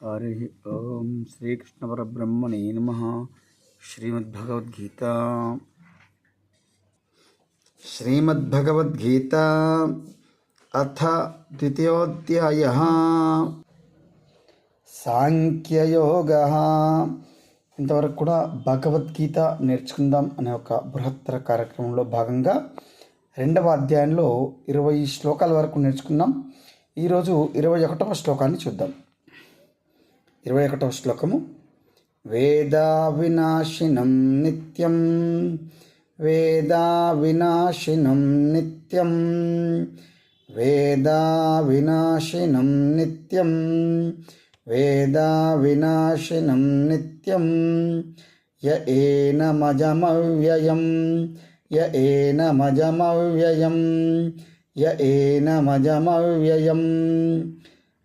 హరి ఓం శ్రీకృష్ణ పరబ్రహ్మణే నమ శ్రీమద్భగవద్గీత శ్రీమద్భగవద్గీత అథ ద్వితీయోధ్యాయ సాంఖ్యయోగ ఇంతవరకు కూడా భగవద్గీత నేర్చుకుందాం అనే ఒక బృహత్తర కార్యక్రమంలో భాగంగా రెండవ అధ్యాయంలో ఇరవై శ్లోకాల వరకు నేర్చుకుందాం. ఈరోజు ఇరవై ఒకటవ శ్లోకాన్ని చూద్దాం. ఇరవై ఒకటవ శ్లోకము. వేదా వినాశినం నిత్యం. వేదా వినాశినం నిత్యం. వేదా వినాశినం నిత్యం. వేదా వినాశినం నిత్యం. య ఏనమజమవ్యయం య ఏనమజమవ్యయం య ఏనమజమవ్యయం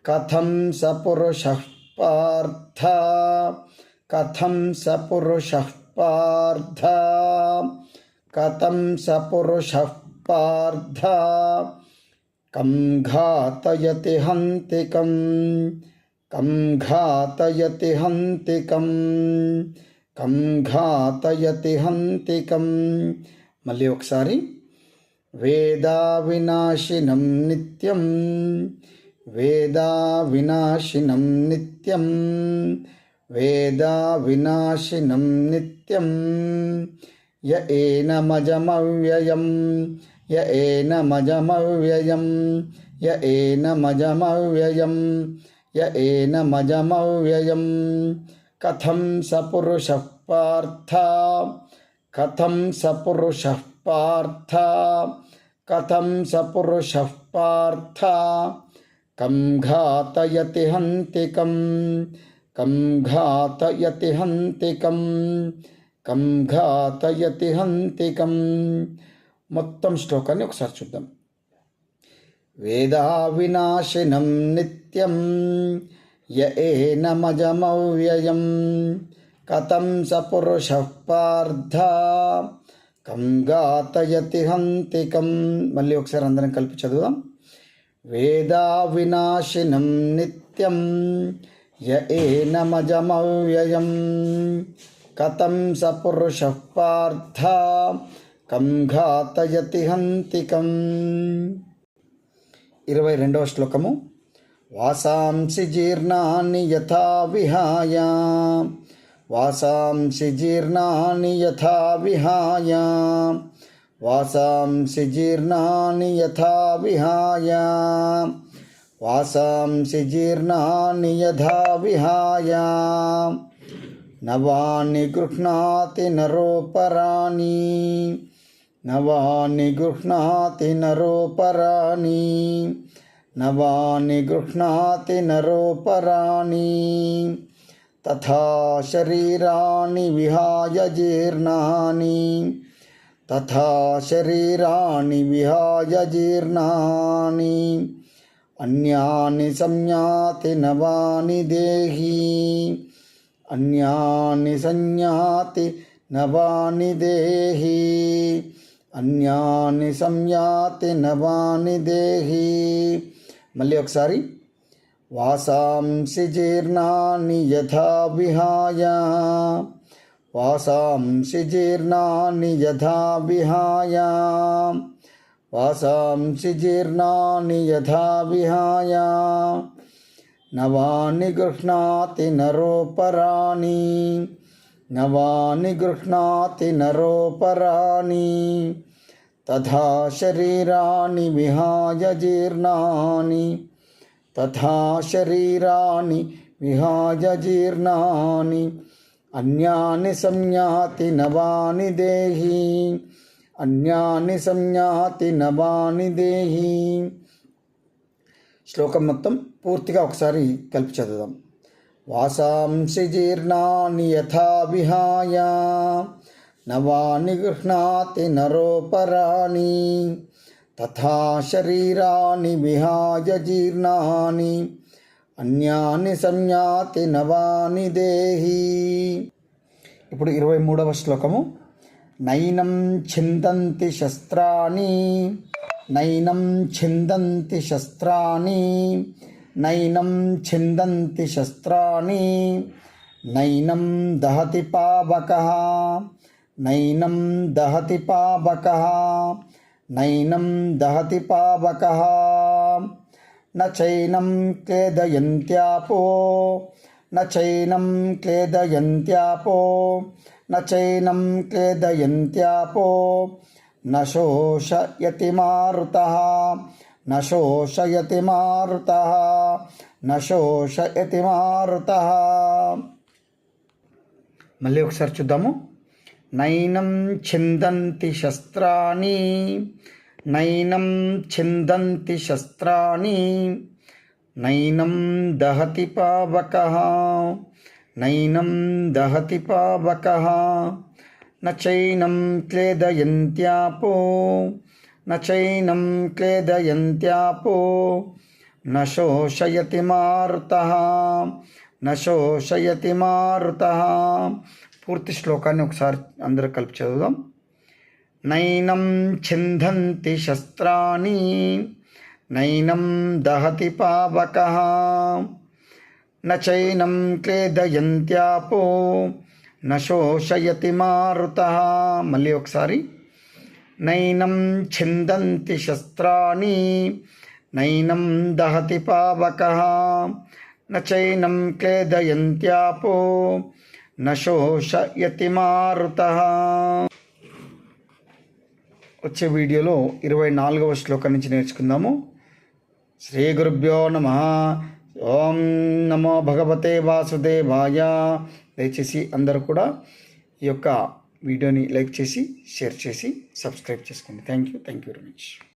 కథం స పార్థ కథం స పురుషः పార్థ కథం స పురుషः పార్థ కం ఘాతయతి హంతికం కం ఘాతయతి హంతికం కం ఘాతయతి హంతికం మళ్ళీ ఒకసారి. వేదా వినాశినం నిత్యం వేదా వినాశినం నిత్యం వేదా వినాశినం నిత్యం. య ఏనమజమవ్యయం య ఏనమజమవ్యయం య ఏనమజమవ్యయం య ఏనమజమవ్యయం కథం స పురుషः పార్థ కథం స పురుషः పార్థ కథం స పురుషः పార్థ. కం ఘాతయతి హంతికం కం ఘాతయతి హంతికం కం ఘాతయతి హంతికం. మొత్తం శ్లోకాన్ని ఒకసారి చూద్దాం. వేదా వినాశినం నిత్యం య ఏనమజమవ్యయం కథం స పురుష పార్థ కం ఘాతయతి హంతికం. మళ్ళీ ఒకసారి అందరం కలిపి చదువుదాం. వేదావినాశినం నిత్యం య ఏనమజమవ్యయం కథం సపురుష పార్థ కం ఘాతయతి హంతికం. ఇరవై రెండవ శ్లోకము. వాసాంసి జీర్ణాన్ని యథా విహాయ. వాసాంసి జీర్ణాన్ని యథా విహాయ. వాసాంసి జీర్ణాన్ని యథా విహాయ. వాసాంసి జీర్ణాన్ని యథా విహాయ. నవాన్ని గృహ్ణాతి నరోపరాణి. నవాన్ని గృహ్ణాతి నరోపరాణి. నవాన్ని గృహ్ణాతి నరోపరాణి. తథా శరీరాణి విహాయ జీర్ణాన్ని తథా శరీరాణి విహాయ జీర్ణాని అన్యాని సంయాతి నవాని దేహి అన్యాని సంయాతి నవాని దేహి అన్యాని సంయాతి నవాని దేహి మళ్ళీ ఒకసారి వాసాంసి జీర్ణాని యథా విహాయ వాసాంసి జీర్ణాన్ని యథా విహాయ. వాసాంసి జీర్ణాన్ని యథా విహాయ. నవాని గృహ్ణాతి నరోపరాణి నవాని గృహ్ణాతి నరోపరాణి తథా శరీరాణి విహాయ జీర్ణాని. తథా శరీరాణి విహాయ జీర్ణాని. అన్యాని సంయాతి నవాని దేహి. అన్యాని సంయాతి నవాని దేహి. శ్లోకం మొత్తం పూర్తిగా ఒకసారి కలిపి చదువుదాం. వాసాంసి జీర్ణాన్ని యథా విహాయ. నవాని గృహ్ణాతి నరోపరాణి. తథా శరీరాని విహాయ జీర్ణాన్ని అన్యాని సంజ్ఞాతి నవాని దేహి. ఇప్పుడు ఇరవై మూడవ శ్లోకము. నైనం చిందంతి శస్త్రాన్ని నైనం చిందంతి శస్త్రాన్ని నైనం చిందంతి శస్త్రాన్ని నైనం దహతి పావక. నైనం దహతి పావక. నైనం దహతి పావక. न चैनं क्लेदयन्त्यापो न चैनं क्लेदयन्त्यापो न चैनं क्लेदयन्त्यापो न शोषयति मारुतः न शोषयति मारुतः न शोषयति मारुतः మళ్ళీ ఒకసారి చూద్దాము నైనం ఛిందంతి శస్త్రాణి నైనం ఛిందంతి శస్త్రాన్ని నైనం దహతి పావక నైనం దహతి పావక నైనం క్లేదయంత్యాపో నైనం క్లేదయంత్యాపో నోషయతి మారుత నోషయతి మారుత. పూర్తి శ్లోకాన్ని ఒకసారి అందరూ కలిపి చదువుదాం. నైనం ఛిందంతి శస్త్రాన్ని నైనం దహతి పావక నైనం క్లేదయంత్యాపో న మారుత. మళ్ళీ ఒకసారి. నైనం ఛిందంతి శస్త్రాన్ని నైనం దహతి పావక నైనం క్లేదయంత్యాపో న మారుత. వచ్చే వీడియోలో ఇరవై నాలుగవ శ్లోకం నుంచి నేర్చుకుందాము. శ్రీ గురుభ్యో నమ. ఓం నమో భగవతే వాసుదేవాయ. దయచేసి అందరూ కూడా ఈ యొక్క వీడియోని లైక్ చేసి షేర్ చేసి సబ్స్క్రైబ్ చేసుకోండి. Thank you. Thank you very much.